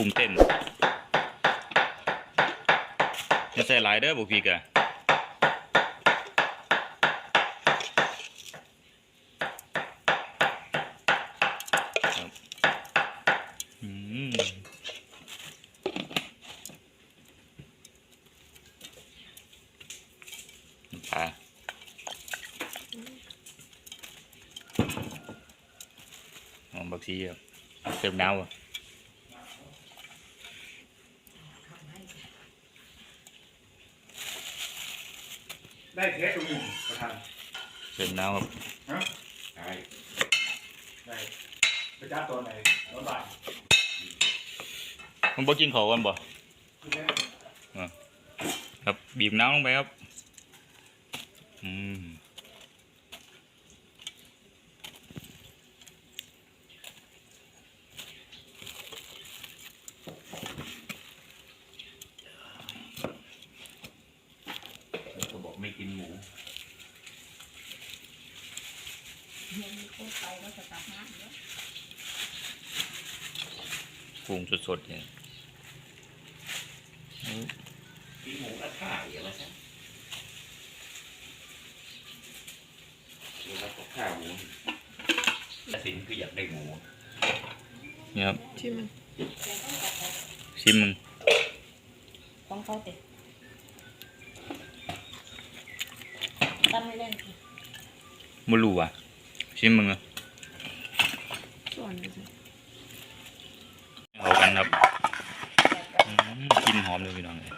กุ้งเต้นจะใส่หลายเด้อบุกพีกะปลาบักชีเติมน้ำอะ ได้เทสตรงนี้ประธานเติมน้ำครับฮะได้ได้ไปจับตัวไหนรถบ่ายมันบ่กินข้าวกันบ่ที่นี่ครับบีบน้ำลงไปครับ อืม เขาบอกไม่กินหมู เห็นโคตรไปก็จะตักน้ำเยอะปรุงสดๆเนี่ยกินหมูกระทะอย่างไรใช่กินแล้วก็ข้าวหมูแต่สินคืออยากได้หมูนี่ครับที่มันชิมมึงต้องเข้าเตะตั้มไม่เล่นสิบ่รู้อะ ชิมมึงอะส่วนนี้สิเอากันครับอืมกลินหอมเลยพี่น้องเลย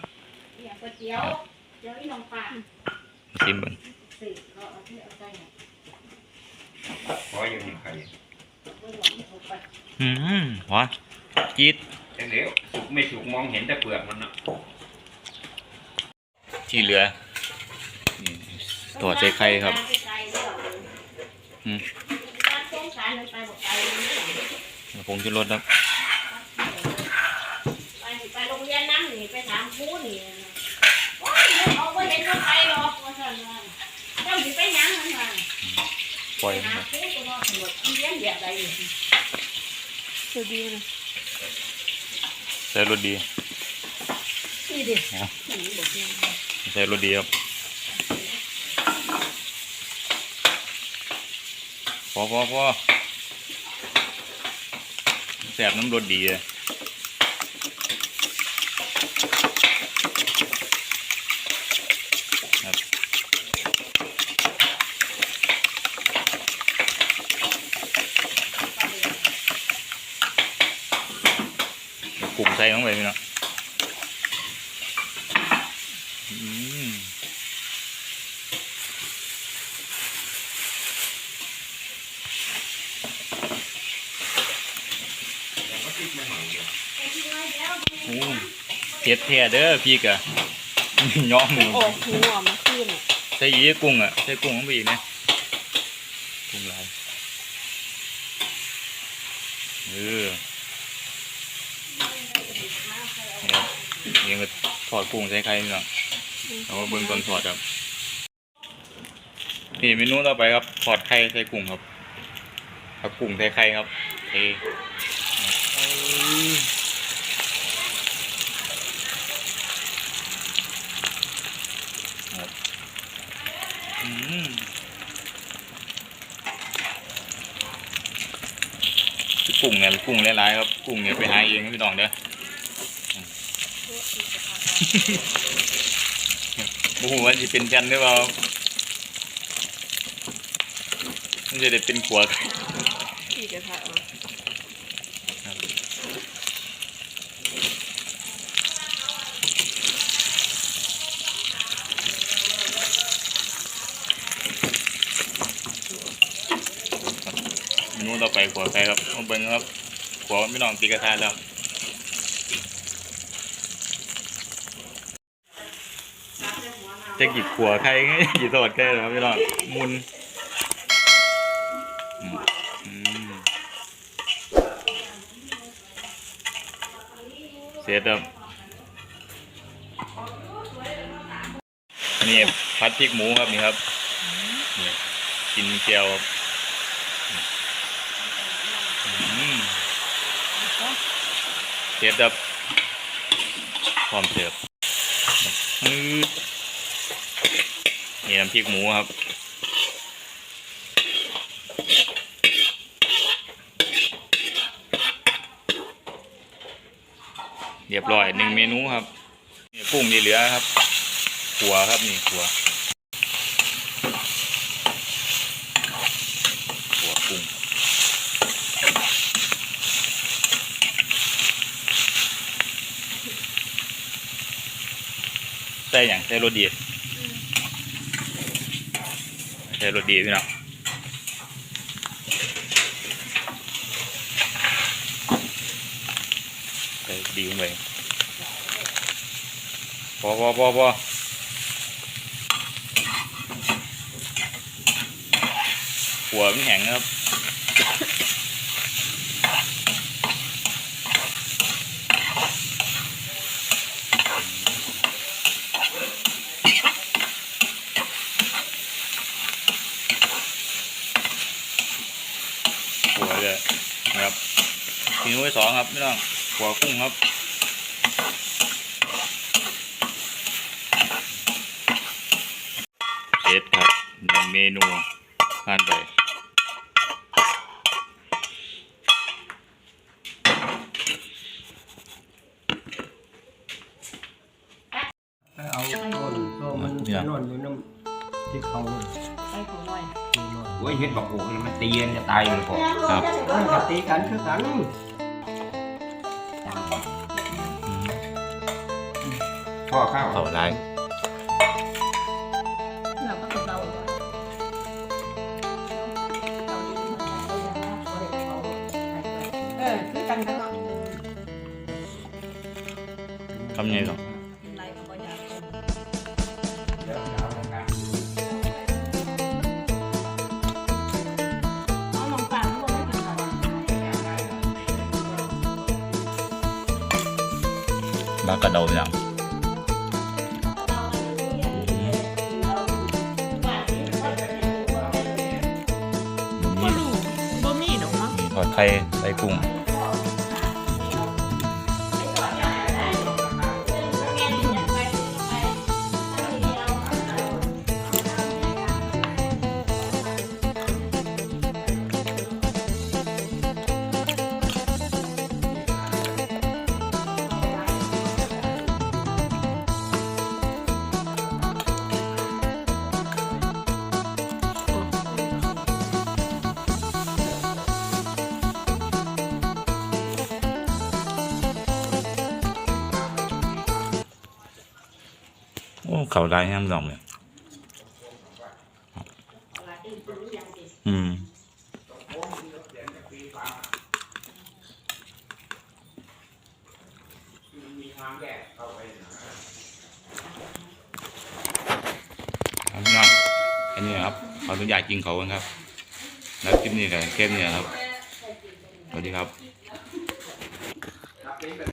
อย่างก๋วยเตี๋ยวเดี๋ยวอีน้องปลาชิมมึงสิก็เอาที่เอาใจเนี่ยเพราะยังมีใครไม่หวังถูกไปอืมหวานจี๊ดแต่เดี๋ยวสุกไม่สุกมองเห็นแต่เปลือกมันนะที่เหลือนี่ตัวใส่ไข่ครับ ผงชูรสครับไปไปโรงเรียนน้ำนี่ไปถามครูนี่โอ้ยเขาก็เห็นเขาไปหรอกว่าสั่นว่าเจ้าสิไปยังมันว่าปล่อยมันครูตัวน้อยหมดเรียนใดอยู่สวัสดีนะใส่รสดีนี่ดิอ๋อนี่เนี่ยใส่รสดีครับ พอพอพอแสบน้ำรสดีเลยครับเดี๋ยวกุ้งใส่ลงไปพี่น้องอืม ยังก็ติดมาหน่อยเดียว โอ้ เจ็ดแท้เด้อพี่กะย้อมมือออกหัวมาขึ้นอะใส่ยีกุ้งอะใส่กุ้งลงไปอีกนะกุ้งลายเออเนี่ยนี่ก็ทอดกุ้งใส่ไข่นี่เนาะเอามาเบิ่งตอนทอดครับนี่เมนูต่อไปครับทอดไข่ใส่กุ้งครับครับกุ้งใส่ไข่ครับเทครับอืมคือ กุ้งเนี่ยกุ้งหลายๆครับกุ้งเนี่ยไปหาเองพี่น้องเด้อโอ้โหว่าจะเป็นจันหรือเปล่ามันจะได้เป็นขวดขี่กระทะ มาเมนูต่อไปขวดไก่ครับเอาเบิ้งครับขวไม่น้องตีกระทะแล้วจะกี่ขวดไข่ไงกี่ทอดไข่เหรอครับพี่น้องมุนเสร็จครับนนี้พัดพริกหมูครับนี่ครับนี่กินเจียวครับ อืม เสร็จครับพร้อมเสิร์ฟนี่น้ำพริกหมูครับเรียบร้อยหนึ่งเมนูครับนี่กุ้งที่เหลือครับขัวครับนี่ขัวขัวกุ้ง ใส่อย่างใส่รสดีใส่รสดีพี่น้องใส่ดีลงไปพอพอพอพอหัวมันแข็งครับ หัวเลยนะครับ เมนูที่สองครับไม่ต้องหัวกุ้งครับเสร็จครับหนึ่งเมนูผ่านไปเอาต้นต้นมันนอนอยู่น้ำที่เขาไปของน้อยที่นอนโอ้ยเห็ดบักโขกนี่มันตีกันจะตายอยู่เลยพอครับมันก็ตีกันคือกัน พ่อข้าวเขาได้เราก็เป็นเราเออคือกันกันเนาะ ทำยังไงต่อ มากระเดาเนี่ยบ่รู้บ่มีดอกมั้งทอดไข่ใส่กุ้ง อ้เขาได้แฮมดองเนี่ยอืมครับพี่น้องอันนี้ครับขออนุญาตกินเขากันครับ แล้วคลิปนี้กับแค่นี้ครับ สวัสดีครับ